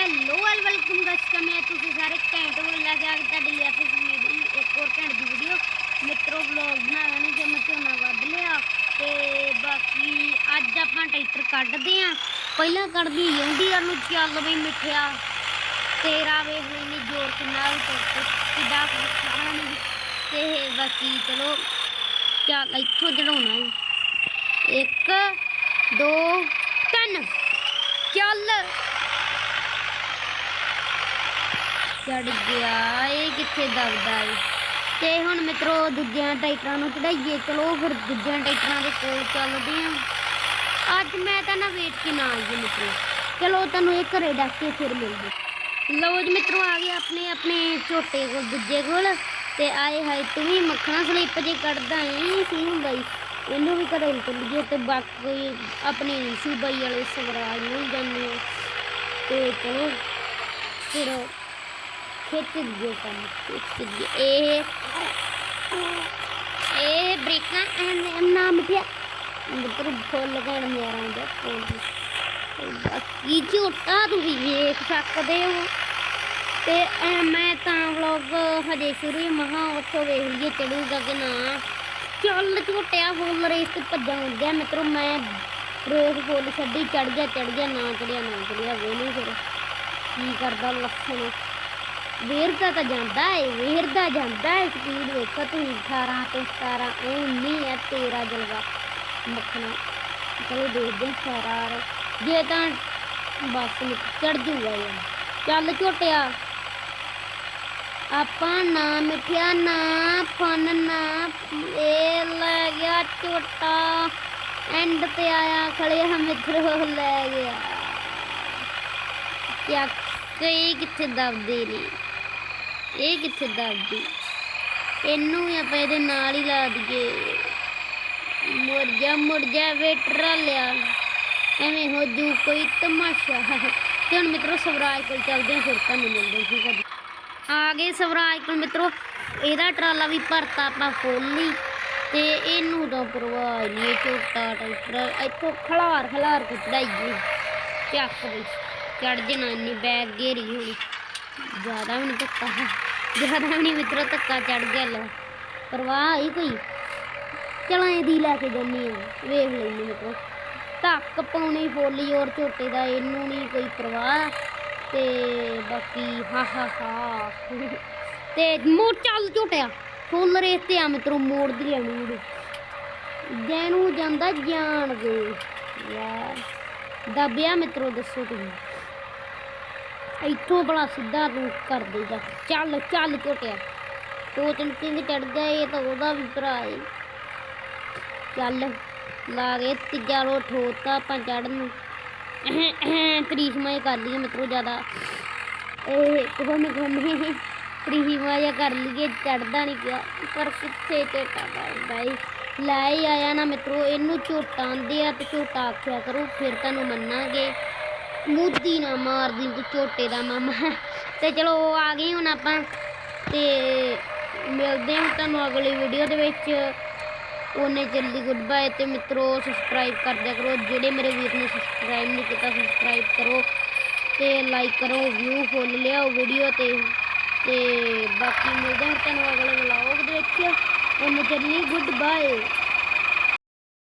Hello all welcome guys ਕਮੇ ਤੁਸੀਂ ਸਾਰੇ? ਘੈਂਟ ਹੋ ਲੈ ਤੁਹਾਡੇ ਲਈ ਐਫਐਸ ਵੀਡੀਓ, ਇੱਕ ਹੋਰ ਘੈਂਟ ਦੀ ਵੀਡੀਓ ਮਿੱਤਰੋ ਵਲੌਗ ਬਣਾਇਆ ਨਹੀਂ ਜੇ ਮੈਂ ਝੋਨਾ ਵੱਢ ਲਿਆ। ਤੇ ਬਾਕੀ ਅੱਜ ਆਪਾਂ ਟਰੈਕਟਰ ਕੱਢਦੇ ਆ ਪਹਿਲਾਂ ਕੱਢਦੀ ਯੰਡੀ ਨੂੰ ਚੱਲ ਬਈ ਮਿੱਠਿਆ। ਤੇਰਾ ਵੇਖ ਲੈਣੀ ਜ਼ੋਰ ਕਿੰਨਾ ਕਿੱਡਾ ਖਾਣਾ ਨਹੀਂ ਤੇ ਬਾਕੀ ਚਲੋ, ਚੱਲ ਇੱਥੋਂ ਚੜਾਉਣਾ ਇੱਕ, ਦੋ, ਤਿੰਨ। ਚੱਲ। ਚੜ ਗਿਆ, ਇਹ ਕਿੱਥੇ ਦਬਦਾ ਏ? ਤੇ ਹੁਣ ਮਿੱਤਰੋ, ਦੂਜਿਆਂ ਟਾਈਟਰਾਂ ਨੂੰ ਚੜਾਈਏ। ਚਲੋ ਫਿਰ ਦੂਜਿਆਂ ਟਾਈਟਰਾਂ ਦੇ ਕੋਲ ਚੱਲਦੇ ਆਂ। ਅੱਜ ਮੈਂ ਤਾਂ ਨਾ ਵੇਟ ਕੇ ਨਾ ਆਈਏ ਮਿੱਤਰੋ। ਚਲੋ ਤੁਹਾਨੂੰ ਇਹ ਘਰੇ ਡੱਕ ਕੇ ਫਿਰ ਮਿਲਦੇ ਲਓ ਜੀ ਮਿੱਤਰੋ, ਆ ਗਏ ਆਪਣੇ ਆਪਣੇ ਝੋਟੇ ਕੋਲ, ਦੂਜੇ ਕੋਲ। ਤੇ ਆਏ ਹਾਏ, ਤੂੰ ਵੀ ਮੱਖਣਾ ਸਲਿੱਪ ਜੇ ਕੱਢਦਾ ਏ, ਕੀ ਹੁੰਦਾ ਈ? ਇਹਨੂੰ ਵੀ ਘਰੇ ਚੱਲੀਏ ਤੇ ਬਾਕੀ ਆਪਣੀ ਸੂਬਾਈ ਵਾਲੇ ਸਵਰਾਜ ਨੂੰ ਜਾਂਦੇ ਆ। ਤੇ ਚਲੋ, ਫਿਰ ਖਿੱਚ ਦਿਓ ਕੰਮ ਖਿੱਚ ਦਿਓ। ਇਹ ਇਹ ਬ੍ਰੇਕਾਂ ਐਂ ਨਾ ਮਿੱਠਿਆ ਮਿੱਤਰ ਫੁੱਲ ਲਗਾਉਣ ਮੇਰਾ ਆਉਂਦਾ ਫੁੱਲ। ਬਾਕੀ ਝੂਟਾ ਤੁਸੀਂ ਵੇਖ ਸਕਦੇ ਹੋ। ਤੇ ਮੈਂ ਤਾਂ ਵਲੌਗ ਹਜੇ ਸ਼ੁਰੂ ਹੀ ਮਹਾ ਉੱਥੋਂ ਵੇਖ ਲਈਏ ਚੜੂਗਾ ਕਿ ਨਾ। ਚੱਲ ਝੂਟਿਆ ਫੁੱਲ ਰੇਸ ਤੇ ਭੱਜਾਂ ਉੱਡਿਆ ਮਿੱਤਰੋ ਮੈਂ ਰੇਸ ਫੁੱਲ ਛੱਡੀ ਚੜ ਗਿਆ ਚੜ ਗਿਆ, ਨਾ ਚੜਿਆ ਨਾ ਚੜਿਆ ਵੇਲੇ ਫਿਰ। ਕੀ ਕਰਦਾ ਲੱਖਣ ਵੇਰਦਾ ਤਾਂ ਜਾਂਦਾ ਏ, ਵੇਰਦਾ ਜਾਂਦਾ ਏ ਸਪੀਡ ਵੇਖੋ ਤੁਸੀਂ 18 ਤੇ 17 ਇਹ 19 ਹੈ 13 ਜਲਵਾ ਮੱਖਣਾ। ਚਲੋ ਦੇਖਦੇ ਹਾਂ ਫਰਾਰ ਜੇ ਤਾਂ ਬਸ ਚੜ ਜੂਗਾ ਯਾਰ। ਚੱਲ ਝੋਟਿਆ। ਆਪਾਂ ਨਾ ਮਿੱਠਿਆ ਨਾ ਫਨ ਨਾ ਇਹ ਲੈ ਗਿਆ ਝੋਟਾ। ਐਂਡ ਤੇ ਆਇਆ ਖੜੇ ਹਮ ਮਿੱਤਰੋ ਲੈ ਗਿਆ। ਕਿਆ ਕਈ ਕਿੱਥੇ ਦਬਦੇ ਨੇ? ਇਹ ਕਿੱਥੇ ਦਬਦੀ ਇਹਨੂੰ ਵੀ ਆਪਾਂ ਇਹਦੇ ਨਾਲ ਹੀ ਲਾ ਦਈਏ। ਮੁੜ ਜਾ ਮੁੜ ਜਾ ਵੇਟਰਾ ਲਿਆ ਐਵੇਂ ਹੋ ਜੂ ਕੋਈ ਤਮਾਸ਼ਾ। ਤੇ ਹੁਣ ਮਿੱਤਰੋ, ਸਵਰਾਜ ਕੋਲ ਚੱਲਦੇ ਹਾਂ, ਫਿਰ ਤੁਹਾਨੂੰ ਮਿਲਦੇ ਠੀਕ ਹੈ ਆ ਗਏ ਸਵਰਾਜ ਕੋਲ ਮਿੱਤਰੋ। ਇਹਦਾ ਟਰਾਲਾ ਵੀ ਭਰਤਾ ਆਪਾਂ ਫੁੱਲ ਤੇ ਇਹਨੂੰ ਤਾਂ ਪਰਵਾਹ ਨਹੀਂ ਇਹ ਛੋਟਾ ਟਰੈਕਟਰ, ਇੱਥੋਂ ਖਲਾਰ ਖਲਾਰ ਕੇ ਚੜਾਈਏ। ਚੱਕ ਬਈ ਚੜ ਜਣਾ, ਇੰਨੀ ਬੈਗ ਘੇਰੀ ਹੋਣੀ। ਜ਼ਿਆਦਾ ਵੀ ਨਹੀਂ ਧੱਕਾ। ਜ਼ਿਆਦਾ ਵੀ ਨਹੀਂ ਮਿੱਤਰੋ, ਧੱਕਾ ਚੜ ਗਿਆ ਲੈ। ਪਰਵਾਹ ਹੀ ਕੋਈ? ਚਲਾਂ ਇਹਦੀ ਲੈ ਕੇ ਜੰਨੀ ਆ। ਵੇਖ ਲੈਣੀ ਮਿੱਤਰੋ। ਧੱਕ ਪਾਉਣੀ ਫੋਲੀ ਔਰ ਝੋਟੇ ਦਾ, ਇਹਨੂੰ ਨਹੀਂ ਕੋਈ ਪਰਵਾਹ। ਤੇ ਬਾਕੀ, ਹਾ ਹਾ ਹਾ। ਤੇ ਮੋੜ, ਚੱਲ ਝੋਟਿਆ। ਫੁੱਲ ਰੇਸ ਤੇ ਆ ਮਿੱਤਰੋ, ਮੋੜ ਦੀ ਆਣੀ ਮੁੜ। ਜੈਨੂੰ ਜਾਂਦਾ ਜਾਣ ਗਏ ਯਾਰ, ਦਬਿਆ ਮਿੱਤਰੋ, ਦੱਸੋ ਤੁਸੀਂ। ਇੱਥੋਂ ਬੜਾ ਸਿੱਧਾ ਤੂੰ ਕਰ ਦੇਗਾ ਚੱਲ ਚੱਲ ਝੋਟਿਆ। ਤੋ ਚਮਕਿੰਗ ਚੜ ਗਿਆ ਇਹ ਤਾਂ ਉਹਦਾ ਵੀ ਭਰਾ ਏ। ਚੱਲ, ਲਾ ਗਏ ਤੀਜਾ ਰੋ ਠੋਤਾ ਆਪਾਂ ਚੜਨ ਨੂੰ। ਕ੍ਰਿਸ਼ਮਾ ਕਰ ਲਈਏ ਮਿੱਤਰੋ ਜ਼ਿਆਦਾ। ਇਹ ਕੋਨੇ ਕੋਨੇ ਕ੍ਰਿਸ਼ਮਾ ਜਿਹਾ ਕਰ ਲਈਏ ਚੜਦਾ ਨਹੀਂ ਗਿਆ ਪਰ ਕਿੱਥੇ ਝੋਟਾ ਪਾਉਂਦਾ ਏ? ਲੈ ਹੀ ਆਇਆ ਨਾ ਮਿੱਤਰੋ, ਇਹਨੂੰ ਝੋਟਾ ਆਂਦੇ ਆ ਤੇ ਝੋਟਾ ਆਖਿਆ ਕਰੋ, ਫਿਰ ਤੁਹਾਨੂੰ ਮੰਨਾਂਗੇ। ਮੁੱਦੀ ਨਾ ਮਾਰਦੀ ਤੂੰ ਝੋਟੇ ਦਾ ਮਾਮਾ। ਤੇ ਚਲੋ ਆ ਗਏ ਹੁਣ ਆਪਾਂ। ਤੇ ਮਿਲਦੇ ਹਾਂ ਤੁਹਾਨੂੰ ਅਗਲੀ ਵੀਡੀਓ ਦੇ ਵਿੱਚ। ਉਹਨੇ ਜਲਦੀ ਗੁੱਡ ਬਾਏ ਤੇ ਮਿੱਤਰੋ ਸਬਸਕ੍ਰਾਈਬ ਕਰ ਦਿਆ ਕਰੋ। ਜਿਹੜੇ ਮੇਰੇ ਵੀਰ ਨੇ ਸਬਸਕ੍ਰਾਈਬ ਨਹੀਂ ਕੀਤਾ ਸਬਸਕ੍ਰਾਈਬ ਕਰੋ। ਤੇ ਲਾਈਕ ਕਰੋ ਵਿਊ ਫੁੱਲ ਲਿਆਓ ਵੀਡੀਓ ਤੇ। ਤੇ ਬਾਕੀ ਮਿਲਦੇ ਹਾਂ ਤੁਹਾਨੂੰ ਅਗਲੇ ਵਲੌਗ ਦੇ ਵਿੱਚ। ਉਹਨੇ ਜਲਦੀ ਗੁੱਡ ਬਾਏ